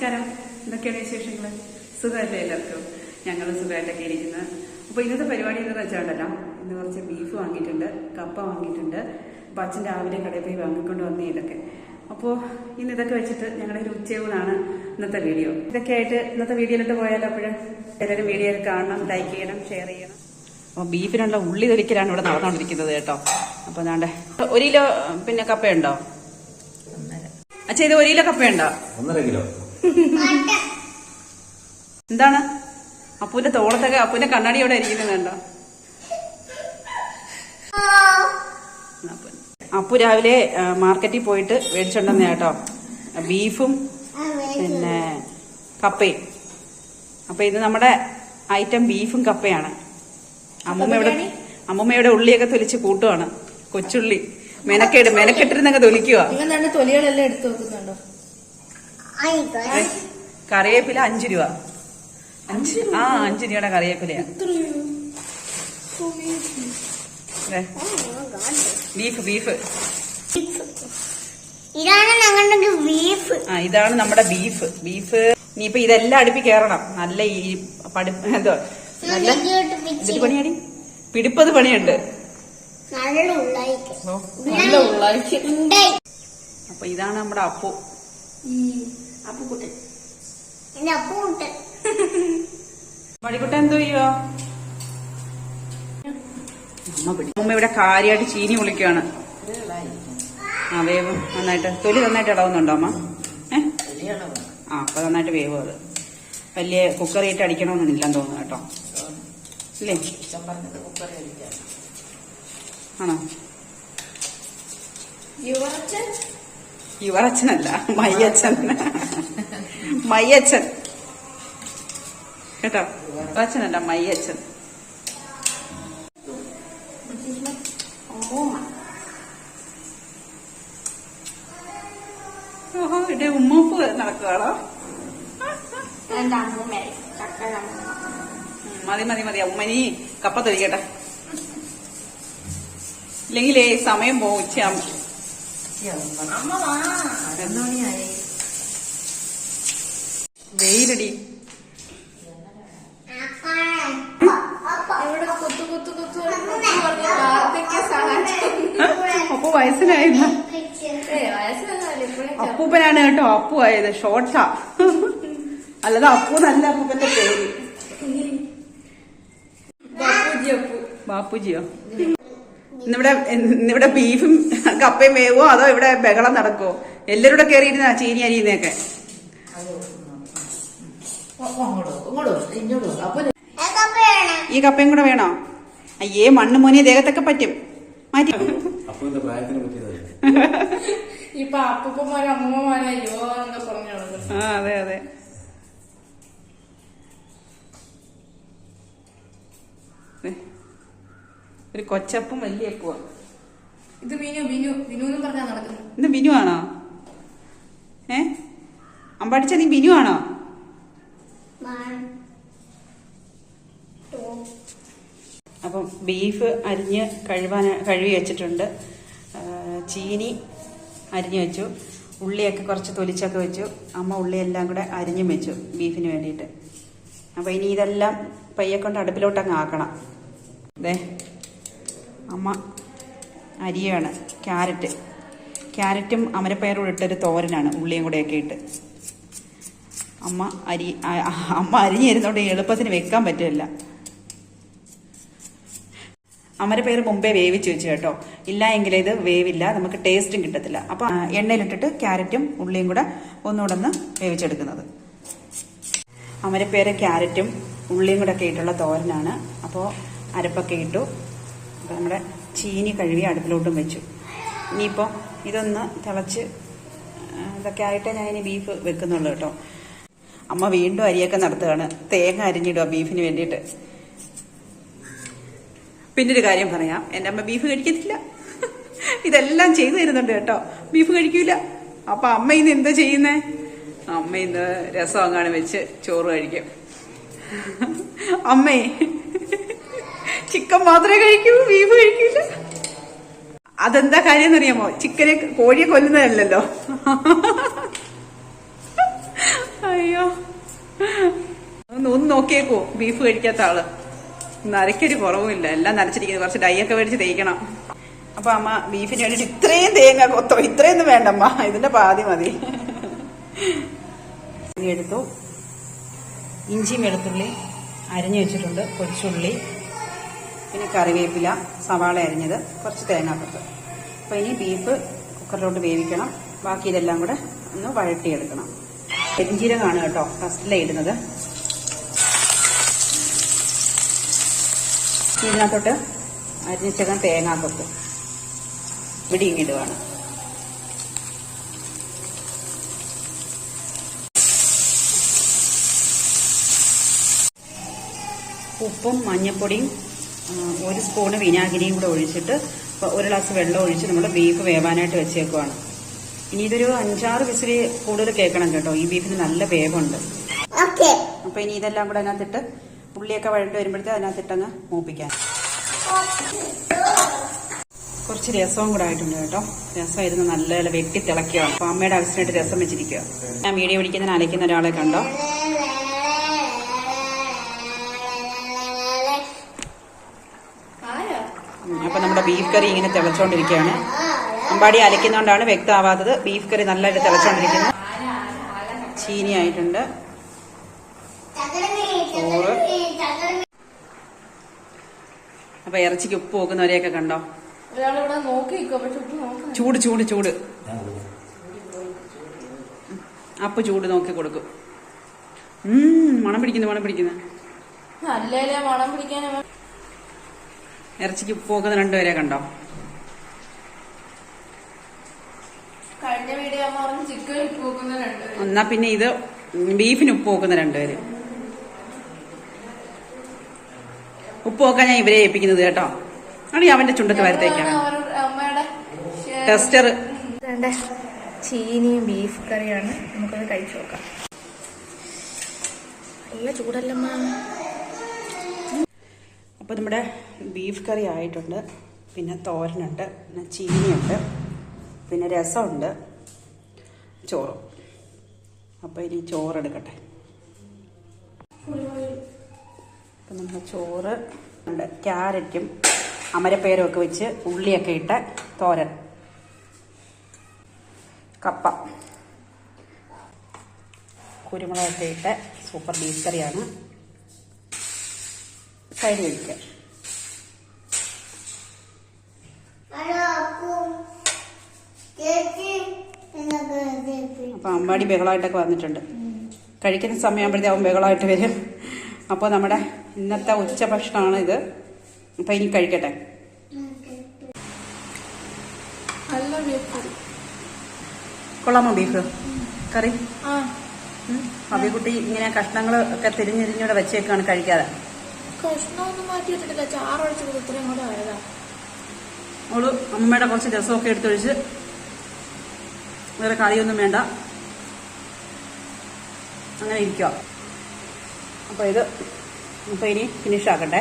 നമസ്കാരം. എന്തൊക്കെയാണ് വിശേഷങ്ങൾ സുഖമല്ലേ എല്ലാവർക്കും? ഞങ്ങൾ സുഖമായിട്ടൊക്കെ ഇരിക്കുന്നത് അപ്പോൾ ഇന്നത്തെ പരിപാടി എന്ന് വെച്ചാണ്ടല്ലോ ഇന്ന് കുറച്ച് ബീഫ് വാങ്ങിയിട്ടുണ്ട് കപ്പ വാങ്ങിയിട്ടുണ്ട്. അപ്പോൾ അച്ഛൻ രാവിലെ കടയിൽ പോയി വാങ്ങിക്കൊണ്ട് വന്നേ ഇതൊക്കെ. അപ്പോൾ ഇന്ന് ഇതൊക്കെ വെച്ചിട്ട് ഞങ്ങളുടെ ഒരു ഉച്ചയൂണാണ് ഇന്നത്തെ വീഡിയോ. ഇതൊക്കെ ആയിട്ട് ഇന്നത്തെ വീഡിയോയിലോട്ട് പോയാലോ അപ്പോഴും? എല്ലാവരും വീഡിയോ കാണണം ലൈക്ക് ചെയ്യണം ഷെയർ ചെയ്യണം. അപ്പോൾ ബീഫിനുള്ള ഉള്ളി തൊലിക്കലാണ് ഇവിടെ നടന്നുകൊണ്ടിരിക്കുന്നത് കേട്ടോ. അപ്പോൾ അതാണ്ട് ഒരു കിലോ പിന്നെ കപ്പയുണ്ടോ? അച്ഛാ ഇത് ഒരു കിലോ കപ്പയുണ്ടോ? ഒന്നര കിലോ. എന്താണ്? അപ്പൂന്റെ തോളത്തൊക്കെ അപ്പൂന്റെ കണ്ണാടി അവിടെ ഇരിക്കുന്നത് കണ്ടോ? അപ്പു- രാവിലെ മാർക്കറ്റിൽ പോയിട്ട് മേടിച്ചോണ്ടെന്ന കേട്ടോ. ബീഫും പിന്നെ കപ്പയും. അപ്പൊ ഇത് നമ്മുടെ ഐറ്റം ബീഫും കപ്പയാണ്. അമ്മൂമ്മയുടെ അമ്മൂമ്മയുടെ ഉള്ളിയൊക്കെ തൊലിച്ച് കൂട്ടുവാണ്. കൊച്ചുള്ളി. മെനക്കേട് മെനക്കെട്ടിരുന്നൊക്കെ തൊലിക്കുവാണ് തൊലികളെല്ലാം എടുത്തു വെക്കുന്നുണ്ടോ? കറിവേപ്പില അഞ്ചു രൂപ. അഞ്ച് ആ അഞ്ചു രൂപയുടെ കറിവേപ്പിലയാ. Beef beef. ഇതാണ് ഞങ്ങളുടെ ബീഫ്. ആ ഇതാണ് നമ്മുടെ ബീഫ്. ബീഫ്. ഇപ്പൊ ഇതെല്ലാം അടുപ്പി കേറണം. നല്ല ഈ പടി എന്തോ നല്ല പണിയാടി? പിടിപ്പത് പണിയുണ്ട്. നല്ല ഉള്ളായിക്ക് അപ്പൊ ഇതാണ് നമ്മുടെ അപ്പു. അപ്പുക്കുട്ടൻ എന്റെ അപ്പൂട്ട് മടിക്കുട്ട എന്തോ ചെയ്യോ അമ്മ ഇവിടെ കാര്യമായിട്ട് ചീനി വിളിക്കുകയാണ് ആ വേവ്. നന്നായിട്ട്. തൊലി നന്നായിട്ട് ഇടവുന്നുണ്ടോ അമ്മ? ഏ? ആ അപ്പൊ നന്നായിട്ട് വേവ് അത്. വലിയ കുക്കറിയിട്ട് അടിക്കണമെന്നില്ലെന്ന് തോന്നുന്നു കേട്ടോ. ഇല്ലേ? ആണോ? യുവറച്ചൻ യുവറച്ചനല്ല മയ്യച്ചൻ മയ്യച്ചൻ കേട്ടോ? യുവറച്ചനല്ല മയ്യച്ചൻ ഓഹോ ഇവിടെ ഉമ്മൂപ്പ് നടക്കുകയാണോ മതി മതി മതി. ഉമ്മനി കപ്പ തൊലിക്കട്ടെ ഇല്ലെങ്കിലേ സമയം പോകും ഉച്ചയാകും വെയിലടി. അപ്പു വയസ്സിലായില്ല. അപ്പൂപ്പനാണ് കേട്ടോ അപ്പു ആയത്. ഷോർട്ടാ. അല്ലാതെ അപ്പു നല്ല അപ്പൂപ്പന്റെ പേര്. ബാപ്പുജി അപ്പു. ബാപ്പുജിയോ? ഇന്നിവിടെ ഇന്നിവിടെ ബീഫും കപ്പയും വേവോ അതോ ഇവിടെ ബഹളം നടക്കുവോ? എല്ലാവരും കൂടെ കയറിയിരുന്ന ചീനി അരിയുന്നൊക്കെ ഈ കപ്പയും കൂടെ വേണോ? അയ്യേ മണ്ണ് മോനെ ദേഹത്തൊക്കെ പറ്റും. മാറ്റി. ഇപ്പൊ അപ്പൂപ്പന്മാരും അമ്മൂമ്മമാരും അയ്യോ എന്നൊക്കെ പറഞ്ഞു ആ അതെ അതെ. ഒരു കൊച്ചപ്പും വലിയ അപ്പുവാ ഇത് ബിനു ബിനു ബിനു എന്നും പറഞ്ഞാ നടക്കുന്നു ഇത് ബിനു ആണോ? ഏ? അമ്പാടിച്ച നീ ബിനു ആണോ? അപ്പം ബീഫ് അരിഞ്ഞ് കഴുവാൻ കഴുകി വെച്ചിട്ടുണ്ട്. ചീനി അരിഞ്ഞു വെച്ചു. ഉള്ളിയൊക്കെ കുറച്ച് തൊലിച്ചൊക്കെ വെച്ചു. അമ്മ ഉള്ളിയെല്ലാം കൂടെ അരിഞ്ഞും വെച്ചു ബീഫിന് വേണ്ടിയിട്ട്. അപ്പോൾ ഇനി ഇതെല്ലാം പയ്യെ കൊണ്ട് അടുപ്പിലോട്ടങ്ങ് ആക്കണം. ദേ. അമ്മ അരിയാണ് ക്യാരറ്റ്. ക്യാരറ്റും അമരപ്പയറും ഇട്ടൊരു തോരനാണ് ഉള്ളിയും കൂടെയൊക്കെ ഇട്ട്. അമ്മ അരി അമ്മ അരിഞ്ഞിരുന്നോണ്ട് എളുപ്പത്തിന് വെക്കാൻ പറ്റില്ല. അമരപ്പയർ മുമ്പേ വേവിച്ച് വെച്ചു കേട്ടോ. ഇല്ല എങ്കിൽ ഇത് വേവില്ല നമുക്ക് ടേസ്റ്റും കിട്ടത്തില്ല. അപ്പൊ എണ്ണയിലിട്ടിട്ട് ക്യാരറ്റും ഉള്ളിയും കൂടെ ഒന്നുകൂടെ ഒന്ന് വേവിച്ചെടുക്കുന്നത്. അമരപ്പയർ ക്യാരറ്റും ഉള്ളിയും കൂടെ ഒക്കെ ഇട്ടുള്ള തോരനാണ്. അപ്പോൾ അരപ്പൊക്കെ ഇട്ടു. നമ്മുടെ ചീനി കഴുകി അടുപ്പിലോട്ടും വെച്ചു. ഇനിയിപ്പോൾ ഇതൊന്ന് തിളച്ച് ഇതൊക്കെ ആയിട്ട് ഞാൻ ഇനി ബീഫ് വെക്കുന്നുള്ളൂ കേട്ടോ. അമ്മ വീണ്ടും അരിയൊക്കെ നടത്തുകയാണ്. തേങ്ങ അരിഞ്ഞിടുക ബീഫിന് വേണ്ടിയിട്ട്. പിന്നെ ഒരു കാര്യം പറയാം. എന്റെ അമ്മ ബീഫ് കഴിക്കത്തില്ല. ഇതെല്ലാം ചെയ്തു തരുന്നുണ്ട് കേട്ടോ. ബീഫ് കഴിക്കൂല. അപ്പൊ അമ്മ ഇന്ന് എന്താ ചെയ്യുന്നേ? അമ്മ ഇന്ന് രസം അങ്ങാണ് വെച്ച് ചോറ് കഴിക്കും. അമ്മേ ചിക്കൻ മാത്രമേ കഴിക്കൂ ബീഫ് കഴിക്കില്ല അതെന്താ കാര്യം എന്നറിയാമോ ചിക്കനെ കോഴിയെ കൊല്ലുന്നതല്ലല്ലോ. ഒന്ന് ഒന്ന് നോക്കിയേക്കോ ബീഫ് കഴിക്കാത്ത ആൾ. നരക്കൊരു കുറവുമില്ല. എല്ലാം നരച്ചിരിക്കുന്നു കുറച്ച് ഡൈ ഒക്കെ മേടിച്ച് തേക്കണം. അപ്പൊ അമ്മ ബീഫിന് വേണ്ടിട്ട് ഇത്രയും തേങ്ങ കൊത്തോ? ഇത്രയൊന്നും വേണ്ടമ്മ. ഇതിന്റെ പാതി മതി. എടുത്തു. ഇഞ്ചി വെളുത്തുള്ളി അരിഞ്ഞു വെച്ചിട്ടുണ്ട്. കൊച്ചുള്ളി പിന്നെ കറിവേപ്പില സവാള അരിഞ്ഞത് കുറച്ച് തേങ്ങാപ്പത്ത്. അപ്പൊ ഇനി ബീഫ് കുക്കറിലോട്ട് വേവിക്കണം. ബാക്കി ഇതെല്ലാം കൂടെ ഒന്ന് വഴട്ടിയെടുക്കണം പെരിഞ്ചീരകമാണ് കേട്ടോ ഫസ്റ്റിലെ ഇടുന്നത്. ഇതിനകത്തോട്ട് അരിഞ്ഞിച്ചേക്കാൻ തേങ്ങാപ്പത്ത് ഇവിടെ ഇങ്ങിടുവാണ് ഉപ്പും മഞ്ഞൾപ്പൊടിയും ആ, ഒരു സ്പൂണ് വിനാഗിരിയും കൂടെ ഒഴിച്ചിട്ട് ഒരു ഗ്ലാസ് വെള്ളം ഒഴിച്ച് നമ്മൾ ബീഫ് വേവാനായിട്ട് വെച്ചേക്കുവാണ്. ഇനി ഇതൊരു അഞ്ചാറ് വിസിൽ കൂടുതൽ കേൾക്കണം കേട്ടോ. ഈ ബീഫിന് നല്ല വേവുണ്ട്. അപ്പൊ ഇനി ഇതെല്ലാം കൂടെ അതിനകത്തിട്ട് ഉള്ളിയൊക്കെ വഴണ്ട് വരുമ്പോഴത്തെ അതിനകത്തിട്ടങ്ങ് മൂപ്പിക്കാം. കുറച്ച് രസവും കൂടെ ആയിട്ടുണ്ട് കേട്ടോ. രസം ഇരുന്ന് നല്ല വെട്ടി തിളക്കുകയാണ് അപ്പൊ അമ്മയുടെ ആവശ്യമായിട്ട് രസം വെച്ചിരിക്കുക. ഞാൻ വീഡിയോ പിടിക്കുന്നതിന് അലയ്ക്കുന്ന ഒരാളെ കണ്ടോ? നമ്മുടെ ബീഫ് കറി ഇങ്ങനെ തിളച്ചുകൊണ്ടിരിക്കുകയാണ് അമ്പാടി അലക്കുന്നതുകൊണ്ടാണ് വ്യക്തമാവാത്തത്. ബീഫ് കറി നല്ലതായിട്ട് തിളച്ചുകൊണ്ടിരിക്കുന്നു ചീനി ആയിട്ടുണ്ട്. ചോറ്. അപ്പൊ ഇറച്ചിക്ക് ഉപ്പ് നോക്കുന്നവരെയൊക്കെ കണ്ടോ? ചൂട് ചൂട് ചൂട്. അപ്പൊ ചൂട് നോക്കി കൊടുക്കും. മണം പിടിക്കുന്നു മണം പിടിക്കുന്നു. അല്ലേ മണം പിടിക്കാൻ ഇറച്ചിക്ക് ഉപ്പ് നോക്കുന്ന രണ്ടുപേരെ. കണ്ടോ എന്നാ പിന്നെ ഇത് ബീഫിന് ഉപ്പ് നോക്കുന്ന രണ്ടുപേര്. ഉപ്പ് നോക്കാൻ ഞാൻ ഇവരെ ഏൽപ്പിക്കുന്നത് കേട്ടോ. ആണെങ്കിൽ അവന്റെ ചുണ്ടത്ത് വരത്തേക്കാണ്. ടെസ്റ്റർ. ചീനിയും ബീഫ് കറിയാണ് നമുക്കത് കഴിച്ചു നോക്കാം. നല്ല ചൂടല്ലമ്മ അപ്പോൾ നമ്മുടെ ബീഫ് കറി ആയിട്ടുണ്ട് പിന്നെ തോരനുണ്ട് പിന്നെ ചീനിയുണ്ട് പിന്നെ രസമുണ്ട് ചോറും. അപ്പോൾ ഇനി ചോറെടുക്കട്ടെ. അപ്പം നമ്മൾ ചോറ് ഉണ്ട് ക്യാരറ്റും അമരപ്പേരും ഒക്കെ വെച്ച് ഉള്ളിയൊക്കെ ഇട്ട് തോരൻ. കപ്പ. കുരുമുളകൊക്കെ ഇട്ട സൂപ്പർ ബീഫ് കറിയാണ്. സൈഡ് വെക്കാം അപ്പോൾ അമ്പാടി ബഹളമായിട്ടൊക്കെ വന്നിട്ടുണ്ട്. കഴിക്കുന്ന സമയമാകുമ്പോഴത്തേ അവൻ ബഹളമായിട്ട് വരും. അപ്പോൾ നമ്മുടെ ഇന്നത്തെ ഉച്ച ഭക്ഷണമാണ് ഇത്. അപ്പോൾ ഇനി കഴിക്കട്ടെ. നല്ല ബീഫ്. കറി കൊള്ളാമോ ബീഫ്? കറി? ആ. അബിക്കുട്ടി ഇങ്ങനെ കഷ്ണങ്ങൾ ഒക്കെ തിരിഞ്ഞിരിഞ്ഞൂടെ വെച്ചേക്കാണ് കഴിക്കാതെ. കഷ്ണമൊന്നും മാറ്റി വെച്ചിട്ടില്ല. ചാറൊഴിച്ചത് ഇത്രയും കൂടെ ആയതാ അവൾ അമ്മയുടെ കുറച്ച് രസമൊക്കെ എടുത്തൊഴിച്ച് വേറെ കറിയൊന്നും വേണ്ട. അങ്ങനെ ഇരിക്കുക അപ്പോൾ ഇത് അപ്പോൾ ഇനി ഫിനിഷ് ആക്കട്ടെ